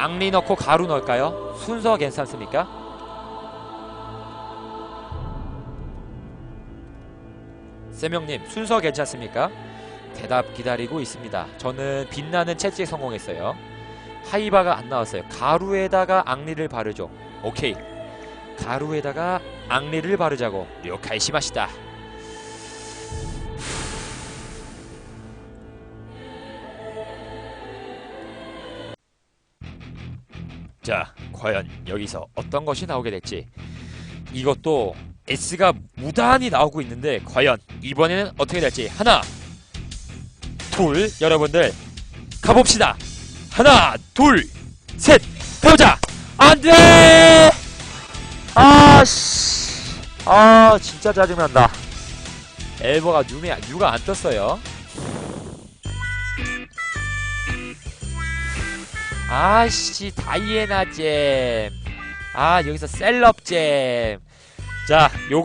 앙리 넣고 가루 넣을까요? 순서 괜찮습니까? 세명님 순서 괜찮습니까? 대답 기다리고 있습니다. 저는 빛나는 채찍 성공했어요. 하이바가 안 나왔어요. 가루에다가 앙리를 바르죠. 오케이. 가루에다가 앙리를 바르자고. 료카이시마시다. 자, 과연 여기서 어떤 것이 나오게 될지. 이것도 S가 무단히 나오고 있는데 과연 이번에는 어떻게 될지. 하나, 둘, 여러분들 가봅시다. 하나, 둘, 셋, 해보자. 안돼. 아씨, 아 진짜 짜증난다. 엘버가 뉴메 뉴가 안 떴어요. 아씨 다이애나 잼. 아 여기서 셀럽 잼. 자 요거.